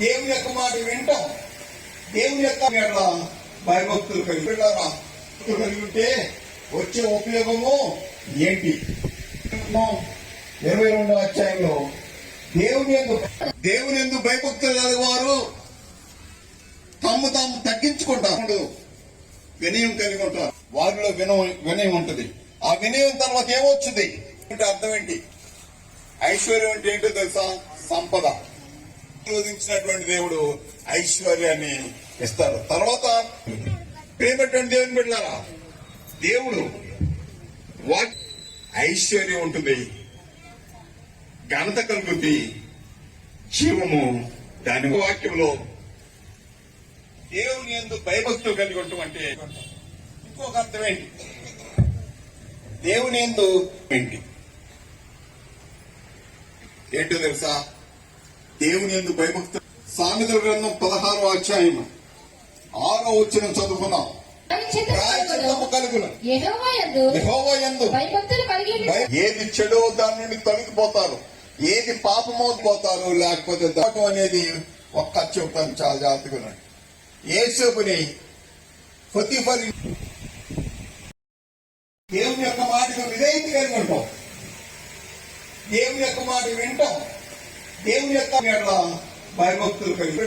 దేవుని యొక్క మాట వింటాం. దేవుని యొక్క భయభక్తులు కలిగి కలిగి ఉంటే వచ్చే ఉపయోగము ఏంటి? ఇరవై రెండో అధ్యాయంలో దేవుని ఎందు దేవుని ఎందు భయభక్తులు కలిగి వారు తమ్ము తాము తగ్గించుకుంటారు. వినయం కలిగి ఉంటారు. వారిలో వినయం వినయం ఉంటుంది. ఆ వినయం తర్వాత ఏమొచ్చింది? అర్థం ఏంటి? ఐశ్వర్యం అంటే ఏంటో తెలుసా? సంపద. ఆశీర్వదించినటువంటి దేవుడు ఐశ్వర్యాన్ని ఇస్తారు. తర్వాత ప్రేమటువంటి దేవుని బిడ్డారా దేవుడు వాక్ ఐశ్వర్యం ఉంటుంది. ఘనత కలుగుతుంది జీవము దాని వాక్యంలో దేవుని ఎందు భయభక్తులు కలిగి ఉండటం ఇంకొక అర్థం ఏంటి? దేవుని ఎందు ఏంటి? ఏంటో తెలుసా? దేవుని ఎందు భయభక్తు సామెతల గ్రంథం పదహారో అధ్యాయం ఆరో వచ్చిన చదువుకున్నాం ఏది చెడో దాని నుండి తొలగిపోతారు. ఏది పాపమో పోతారు. లేకపోతే దాటం అనేది ఒక్క చెప్తాను చాలా జాగ్రత్తగా ఏసేపుని యేసుని పొత్తిఫరి దేవుని యొక్క మాటకు విధేయత కలిగి ఉంటాం. దేవుని యొక్క మాట వింటాం. దేవుని యొక్క భయభక్తులు కలిగి